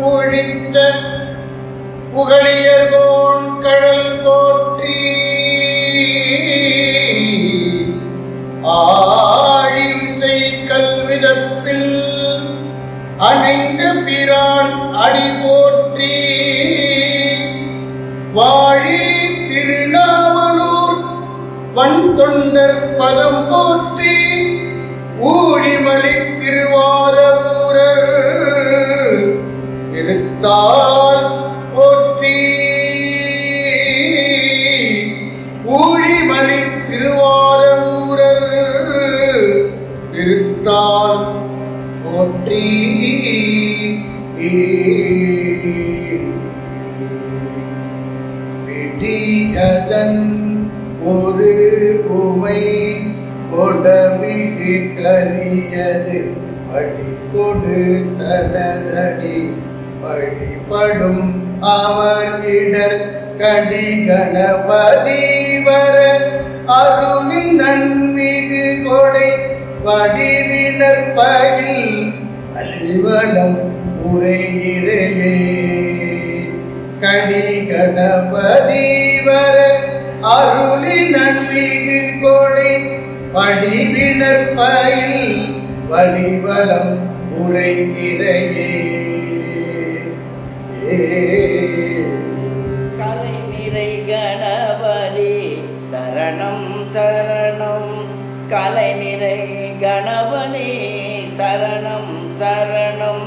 பொழித்த புகழியர்கோன் கடல் போற்றி ஆழிசை கல்விதப்பில் அணைந்த பிரான் அடி போற்றி வாழி திருநாவலூர் வன் தொண்டர் பதம் இருத்தால் ஒற்றி ஊழிமணி திருவாரூரர் ஊரர் ஒற்றி போற்றி ஒரு உமை கொடமிகு கரியது படி கொடு தடதடி வழிபடும் அவர்கிடர் கடி கணபதி வர. அருளி நன்மிகு கொடை வடிவினர் பயில் அல்வலம் உரையிறையே. கடி கணபதி வர அருளி நன்மிகு கொடை வடிவினர் பயில் வழிவலம் உரையிறையே. கலை நிறை கணபதி சரணம் சரணம். கலை நிறை கணபதி சரணம் சரணம்.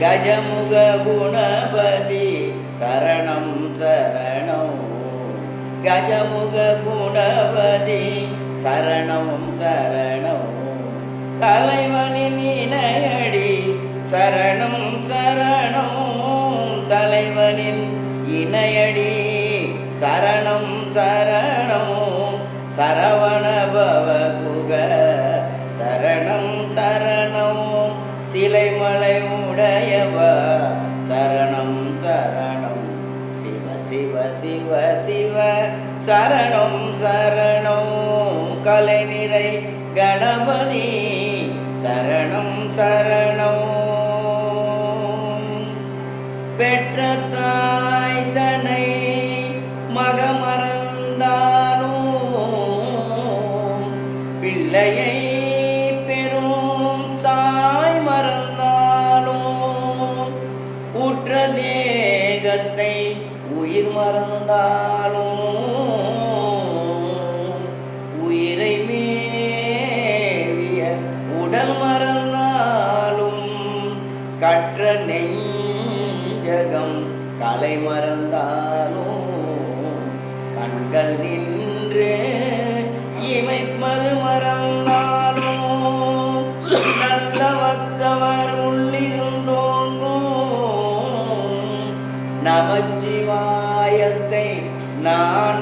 கஜமுக குணபதி சரணம் சரணம். கஜமுக குணபதி சரணம் சரணம். தலைவனின் இணையடி சரணம் சரணம். கணபதி சரணம் சரணம் பெற்ற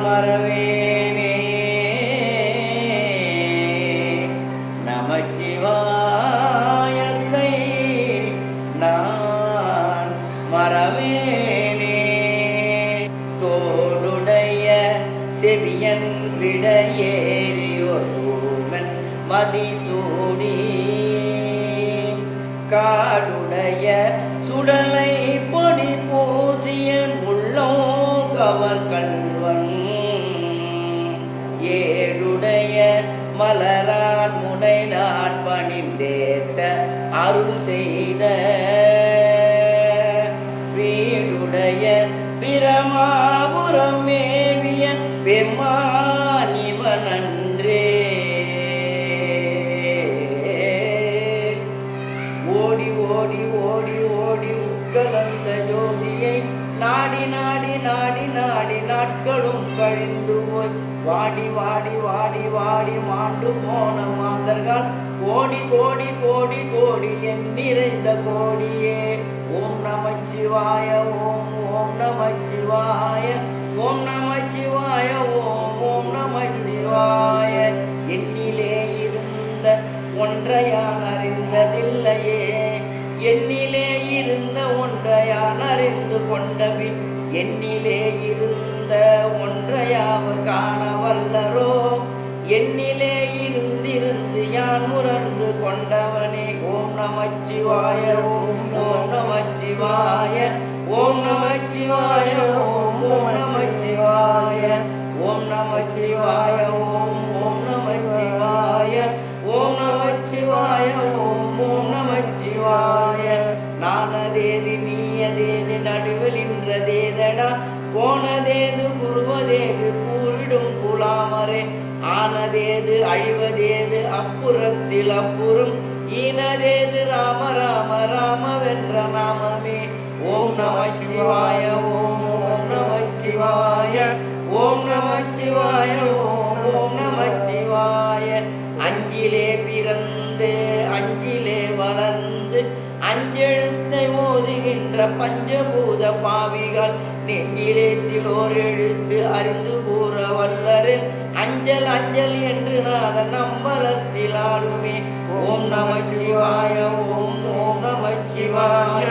மறவேனே மலரான் முனை நான் பணிந்தேத்த அருள் செய்த வீடுடைய பிரமாபுரம் மேவிய பெம்மானிவனன்றே ஓடி ஓடி ஓடி ஓடி உட்கலந்த ஜோதியை நாடி நாடி நாடி நாடி நாட்களும் கழிந்து போய் வாடி வாடி வாடி வாடி மாண்டு போன மாந்தர்கள். கோடி கோடி கோடி கோடி என் நிறைந்த கோடியே. ஓம் நமச்சிவாய ஓம் ஓம் நமச்சிவாய ஓம் நமச்சிவாய ஓம் ஓம் நமச்சிவாய. என்னிலே இருந்த ஒன்றையான் அறிந்ததில்லையே. என்னிலே இருந்த ஒன்றையான் அறிந்து கொண்டபின் என்னிலே இருந்த ஒன்றையாவர் காண வல்லரோ. என்னிலே இருந்திருந்து யான் முரண்டு கொண்டவனே. ஓம் நமச்சிவாய ஓம் ஓம் நமச்சிவாய ஓம் நமச்சிவாய ஓம் ஓம் நமச்சிவாய ஓம் நமச்சிவாய ஓம் ஓம் நமச்சிவாய ஓம் நமச்சிவாய ஓம் ஓம் நமச்சிவாய. நானதேது நீயதேது நடுவில் நின்றதேதடா. போனதேது குருவதேது கூறிடும் குலாமரே ஆனதேது அழிவதேது அப்புறத்தில் அப்புறம். ஈனதேது ராம ராம ராம வென்ற நாமமே. ஓம் நமச்சிவாய ஓம் ஓம் நமச்சிவாய ஓம் நமச்சிவாய ஓம் ஓம் நமச்சிவாய. அஞ்சிலே பிறந்து அஞ்சிலே வளர்ந்து அஞ்செழுத்தை மோதுகின்ற பஞ்சபூத பாவிகள் நெஞ்சிலேத்தில் திலோர் எழுத்து அறிந்து கூற வல்லரில் அஞ்சல் அஞ்சல் என்று நாதன் அம்பலத்தில் ஆடுமே. ஓம் நமச்சிவாய ஓம் ஓம் நமச்சிவாய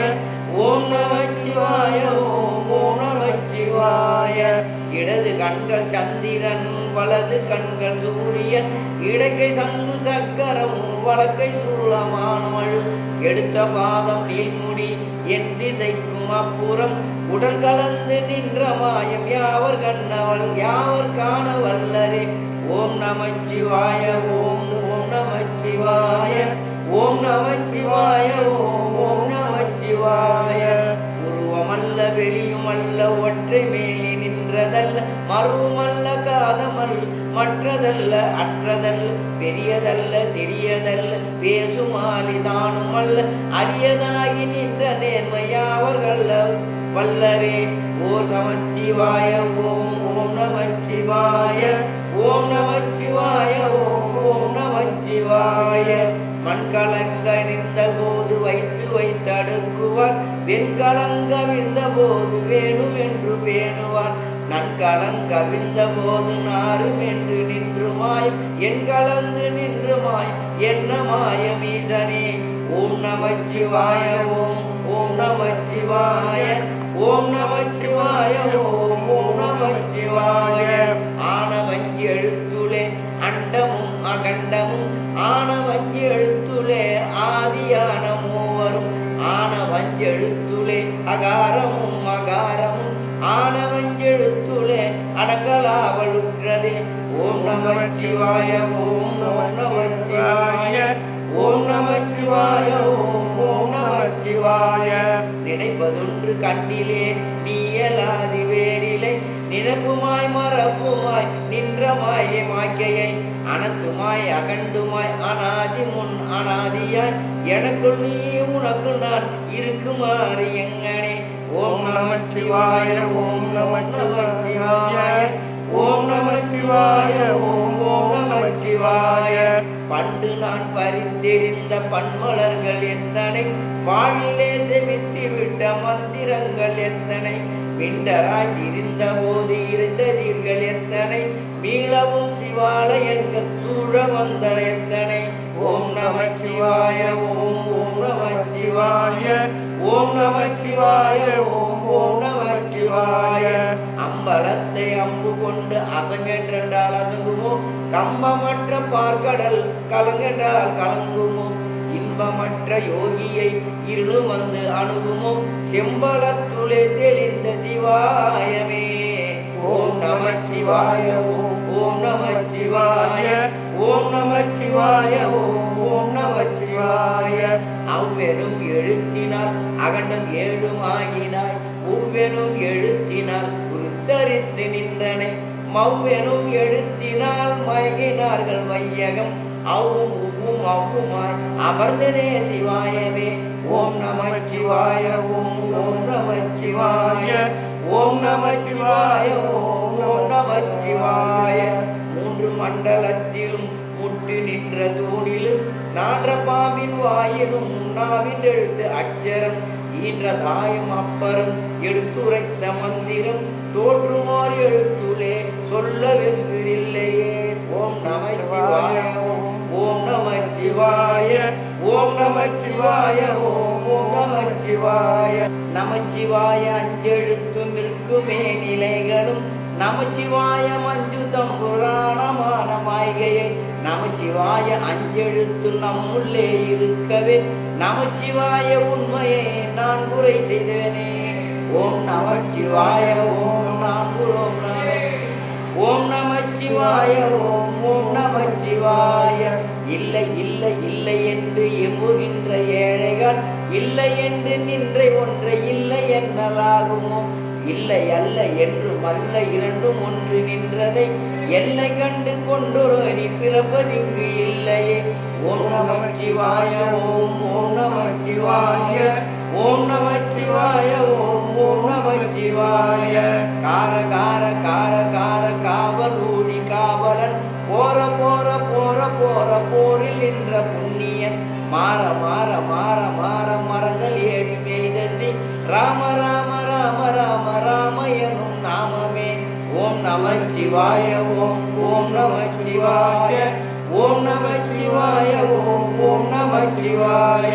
ஓம் நமச்சிவாய ஓம் ஓம் நமச்சிவாய. இடது கண்கள் சந்திரன் வலது கண்கள் சூரியன் இடக்கை சங்கு சக்கரம் வலக்கை சூளமானவள். எடுத்த பாதம் நீள்முடி என் திசைக்கும் அப்புறம் உடல் கலந்து நின்ற மாயம் யாவர் கண்ணவள் யாவர் காண வல்லரே ஓம் நமச்சிவாய ஓம் ஓம் நமச்சிவாய ஓம் நமச்சிவாய ஓம் ஓம் நமச்சிவாய. உருவமல்ல வெளியுமல்ல ஒற்றை மேலி நின்றதல்ல மருவமல்ல காதமல் மற்றதல்ல அற்றதல்ல பெரியதல்ல சிறியதல்ல பேசுமாலிதானுமல்ல அரியதாகி நின்ற நேர்மையாவர்கள் வல்லரே ஓ சமச்சிவாய ஓம் ஓம் நமச்சிவாய ஓம் நமச்சிவாய ஓம் ஓம் நமச்சிவாய. மண்கலங்க நின்ற போது வைத்து வைத்தடுக்குவார் வெண்கலங்க விழுந்த போது வேணும் என்று பேணுவார். நன்கலங்கவிழ்ந்த போது நாரும் என்று நின்று மாயம் என் கலந்து நின்று மாயம் என்ன மாயம் ஈசனே ஓம் நமச்சிவாய ஓம் ஓம் நமச்சிவாய. ஓம் நமச்சிவாய ஓம் ஓம் நமச்சிவாய. ஆனவஞ்சி எழுத்துளே அண்டமும் அகண்டமும் ஆனவஞ்சி எழுத்துளே ஆதியான மூவரும். ஆனவஞ்சி எழுத்துளே அகாரமும் அகாரமும் ஆனவஞ்சி எழுத்துளே அடங்கலாவலுற்றதே. ஓம் நமச்சிவாய ஓம் ஓம் நமச்சிவாய. ஓம் நமச்சிவாய ஓம் ஓம் நமச்சிவாய. நினைப்பதொன்று கண்ணிலே நீயலாதி வேரிலை. நினப்புமாய் மரப்புமாய் நின்ற மாயை மாக்கையை. அனத்துமாய் அகண்டுமாய் அனாதி முன் அனாதியாய். எனக்குள் நீ உனக்குள் நான் இருக்குமாறு எங்கனே. ஓம் நமச்சிவாய ஓம் நம நமச்சிவாய. ஓம் நமச்சிவாய ஓம் ஓம் நமச்சிவாய. பண்டு நான் பரிந்தெறிந்த பன்மலர்கள் எத்தனை? வானிலே செமித்து விட்ட மந்திரங்கள் எத்தனை? விண்டராய் இருந்த போது இருந்ததீர்கள் எத்தனை? மீளவும் சிவாலயங்கள் சூழ வந்த எத்தனை? ஓம் நமச்சிவாய ஓம் ஓம் நமச்சிவாய ஓம் நமச்சிவாய ஓம் ஓம் நமச்சிவாய. அம்பலத்தை அம்பு கொண்டு அசங்கென்றென்றால் அசங்குமோ? கம்பமற்ற பார்க்கடல் கலங்கென்றால் கலங்குமோ? இன்பமற்ற யோகியை இருளு வந்து அணுகுமோ? செம்பலத்துளே தெளிந்த சிவாயமே. ஓம் நமச்சிவாய ஓம் ஓம் நமச்சிவாய ஓம் நமச்சிவாய ஓம் ஓம் நமச்சிவாய. அவ்வெனும் எழுத்தினால் அகண்டம் ஏழும் ஆகினாய். ஒவ்வெனும் எழுத்தினால் உருத்தரித்து நின்றனை. மவ்வெனும் எழுத்தினால் மயங்கினார்கள் வையகம் அவ்வும் உவ்வும் அவ்வுமாய் அமர்ந்தனே சிவாயவே. ஓம் நமச்சிவாய ஓம் ஓம் நமச்சிவாய ஓம் நமச்சிவாய ஓம் ஓம் நமச்சிவாய. மூன்று மண்டலத்திலும் முட்டு நின்ற தூணிலும் நான்ற பாம்பின் வாயிலும் நாவின் எழுத்து அச்சரம். ஈன்ற தாயும் அப்பறம் எடுத்துரைத்த மந்திரம் தோற்றுமாறு எழுத்துலே சொல்ல வெங்குதில்லையே ஓம் நமச்சிவாய ஓம் ஓம் நமச்சிவாய ஓம் நமச்சிவாய ஓம் ஓம் நமச்சிவாய நமச்சிவாய அஞ்செழுத்தும் இருக்குமே நிலைகளும் நமச்சிவாய மஞ்சு தம்புராணமான மாய்கையை நமச்சிவாய அஞ்செழுத்து நம்முள்ளே இருக்கவே நமச்சிவாய உண்மையை நான் குறை செய்தவனே ஓம் நமச்சிவாய ஓம் நான் குரோம் ஓம் நமச்சிவாய ஓம் ஓம் நமச்சிவாய. இல்லை இல்லை இல்லை என்று எம்புகின்ற ஏழைகள் இல்லை என்று நின்ற ஒன்றை இல்லை என்னலாகுமோ இல்லை அல்ல என்றும் அல்ல இரண்டும் ஒன்று நின்றதை என்னை கண்டு கொண்டொரு நீ பிறப்பதிங்கு இல்லையே. ஓம் நமச்சிவாய ஓம் ஓம் நமச்சிவாய ஓம் நமச்சிவாய ஓம் ஓம் நமச்சிவாய கார கார கார கார காவல் ஊழி காவலன் போற போற போற போற போரில் நின்ற புண்ணியன். மாற மாற மாற மாற மரங்கள் ஏழு மேய்தசி ராம சிவாய ஓம் ஓம் நமச்சிவாய ஓம் நமச்சிவாய ஓம் ஓம் நமச்சிவாய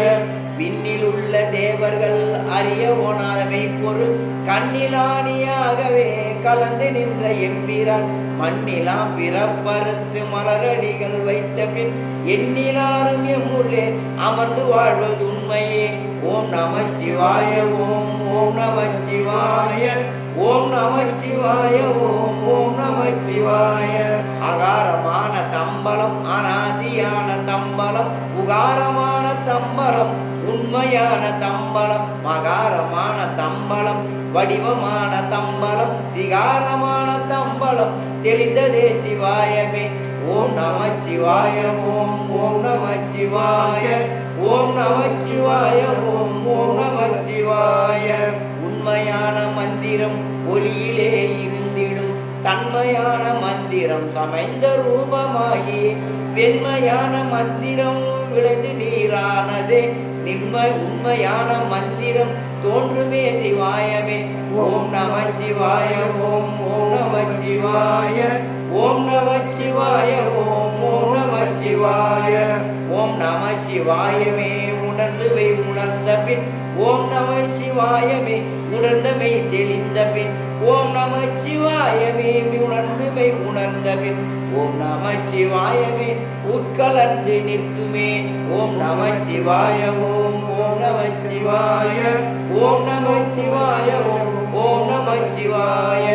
விண்ணில் உள்ள தேவர்கள் அறிய ஓனாமை பொருள். கண்ணிலானியாகவே கலந்து நின்ற எம்பிரான். மண்ணிலாம் பிறப்பறுத்து மலரடிகள் வைத்த பின் எண்ணிலாரும் எம்முள்ளே அமர்ந்து வாழ்வது உண்மையே. ஓம் நமச்சிவாய ஓம் ஓம் நமச்சிவாய ஓம் நமச்சிவாய ஓம் ஓம் நமச்சிவாய அகாரமான தம்பலம் அனாதியான தம்பலம் உகாரமான தம்பலம் உண்மையான தம்பலம் மகாரமான தம்பலம் வடிவமான தம்பலம் சிகாரமான தம்பலம் தெளிந்ததே சிவாயமே. ஓம் நமச்சிவாய ஓம் ஓம் நமச்சிவாய ஓம் நமச்சிவாய ஓம் ஓம் நமச்சிவாய உண்மையான மந்திரம் ஒளியிலே இருந்திடும். தன்மையான மந்திரம் சமைந்த ரூபமாகி வெண்மையான மந்திரம் விளைந்து நீரானதே. நிம்ம உண்மையான மந்திரம் தோன்றுமே சிவாயமே. ஓம் நமச்சிவாய ஓம் ஓம் நமச்சிவாய. ஓம் நமச்சிவாய ஓம் ஓம் நமச்சிவாய. ஓம் நமச்சிவாயமே உண்மை உணர்ந்த பின் ஓம் நம சிவாயமே உணர்ந்தமை தெளிந்த பின் ஓம் நம சிவாயமே உணர்ந்துமை உணர்ந்த பின் ஓம் நம சிவாயமே உட்கலந்து நிற்குமே ஓம் நம நமச்சிவாய ஓம் ஓம் சிவாய ஓம் நம நமச்சிவாய ஓம் ஓம் சிவாய.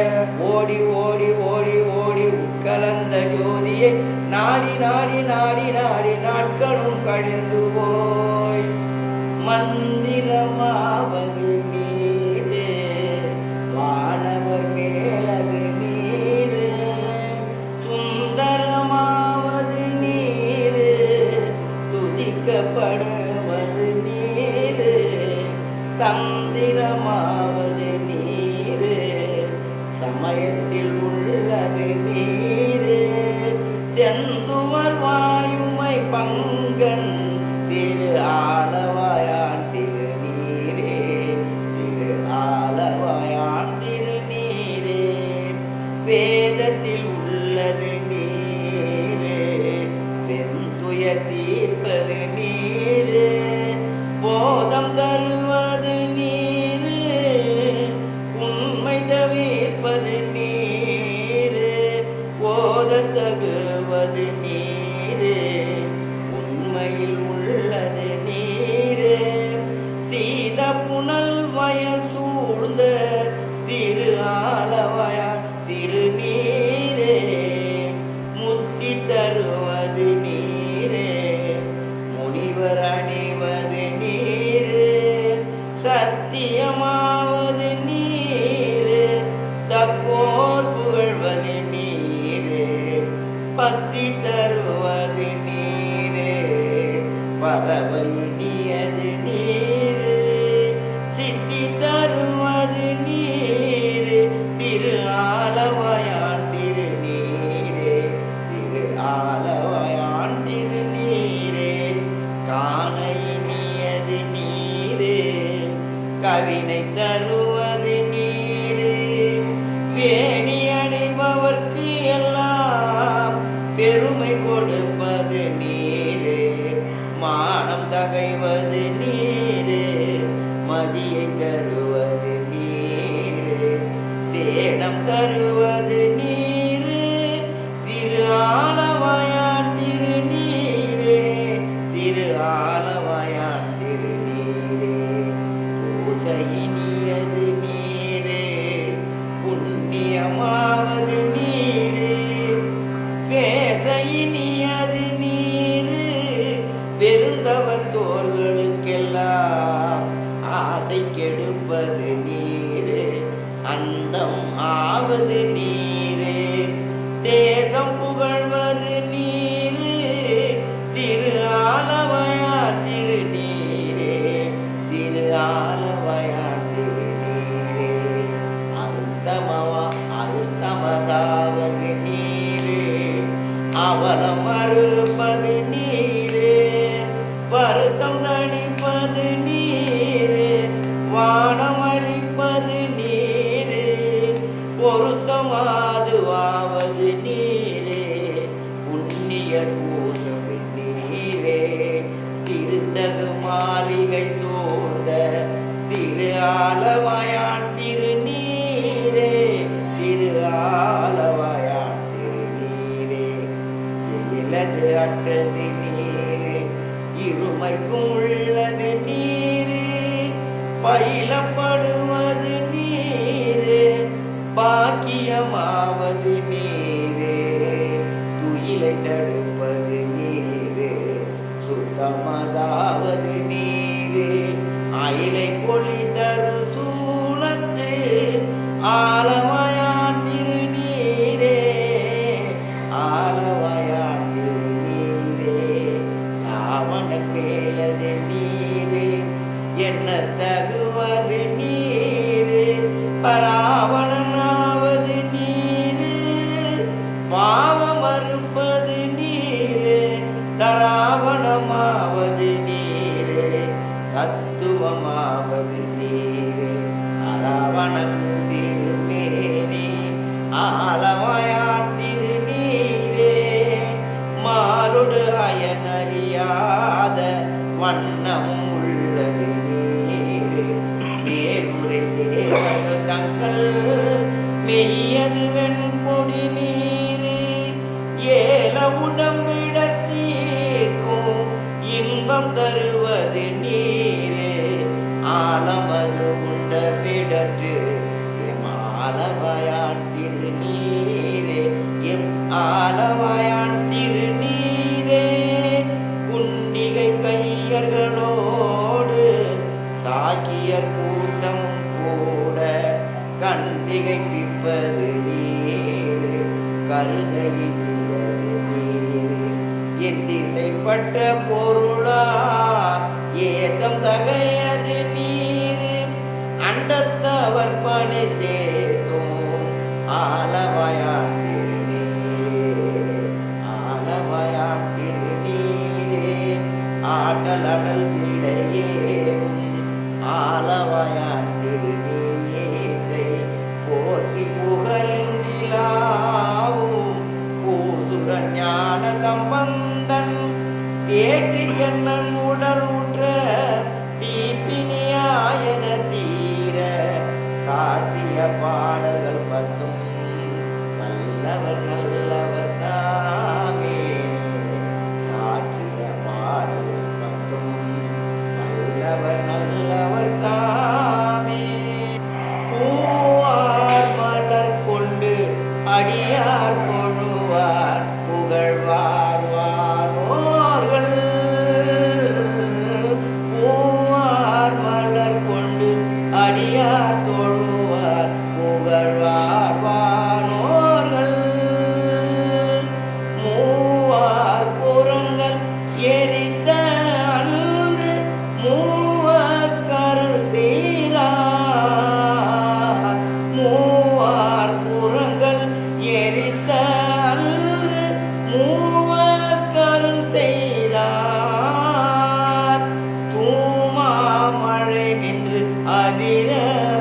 ஓடி ஓடி ஓடி ஓடி உட்கலந்த ஜோதியை நாடி நாடி நாடி நாடி நாட்களும் கழிந்து போய். மந்திரமாவது நீ. பறவை நீயது Guru. உள்ளது அட்டது நீரு. இருமைக்கும் உள்ளது நீரு. பயிலப்படுவது நீரு. பாக்கியமாவது நீரு. துயிலை தடுப்பது நீரு. சுத்தமதாவது நீரு. அயிலை பொழிதரு சூழத்து ஆ நின்ற பொருளா ஏதம் தகையது நீரு அண்டத்தவர் பணிந்தேதும் ஆலவயான் திருநீரே ஆலவயான் திருநீரே ஆடல் அடல் விடையேறும் ஆலவயான் திருநீரை போற்றி புகழும் நிலாவும் பூசுர சம்பந்த தேற்றி தென்னன் உடல் உற்ற தீப்பினியாயன தீர சாற்றிய பாடல்கள் பத்தும் நல்லவர் நல்லவர் தாமே. சாற்றிய பாடல்கள் பத்தும் நல்லவர் நல்லவர் தாமே. பூவார் மலர் கொண்டு அடியார் I did it.